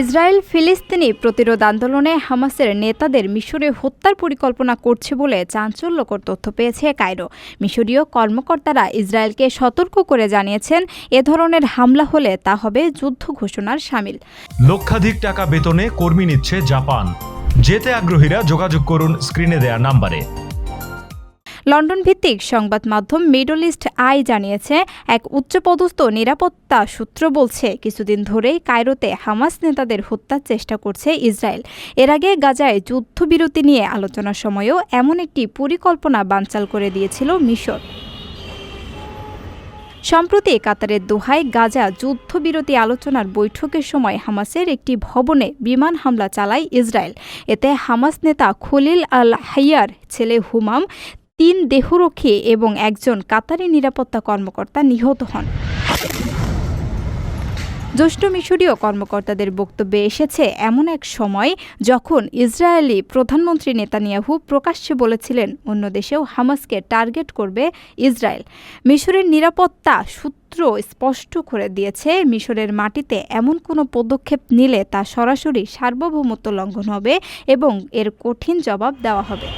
Israel ফিলিস্তিনি প্রতিরোধ আন্দোলনে হামাসের নেতাদের মিশরে হত্যার পরিকল্পনা করছে বলে চাঞ্চল্যকর তথ্য পেয়েছে কায়রো। মিশরীয় কর্মকর্তারা ইসরায়েলকে সতর্ক করে জানিয়েছেন, এ ধরনের হামলা হলে তা হবে যুদ্ধ ঘোষণার সামিল। লক্ষাধিক টাকা বেতনে কর্মী নিচ্ছে জাপান। যেতে আগ্রহীরা যোগাযোগ করুন স্ক্রিনে দেয়া নাম্বারে। লন্ডন ভিত্তিক সংবাদ মাধ্যম মিডল ইস্ট আই জানিয়েছে, এক উচ্চপদস্থ নিরাপত্তা সূত্র বলছে, কিছুদিন ধরেই কায়রোতে হামাস নেতাদের হত্যার চেষ্টা করছে ইসরায়েল। এর আগে গাজায় যুদ্ধবিরতি নিয়ে আলোচনার সময়ও এমন একটি পরিকল্পনা বানচাল করে দিয়েছিল মিশর। সম্প্রতি কাতারের দোহায় গাজা যুদ্ধবিরতি আলোচনার বৈঠকের সময় হামাসের একটি ভবনে বিমান হামলা চালায় ইসরায়েল। এতে হামাস নেতা খলিল আল হাইয়ার ছেলে হুমাম তিন দেহরক্ষী এবং একজন কাতারি নিরাপত্তা কর্মকর্তা নিহত হন। জ্যেষ্ঠ মিশরীয় কর্মকর্তাদের বক্তব্যে এসেছে এমন এক সময় যখন ইসরায়েলি প্রধানমন্ত্রী নেতানিয়াহু প্রকাশ্যে বলেছিলেন, অন্য দেশেও হামাসকে টার্গেট করবে ইসরায়েল। মিশরের নিরাপত্তা সূত্র স্পষ্ট করে দিয়েছে, মিশরের মাটিতে এমন কোনো পদক্ষেপ নিলে তা সরাসরি সার্বভৌমত্ব লঙ্ঘন হবে এবং এর কঠিন জবাব দেওয়া হবে।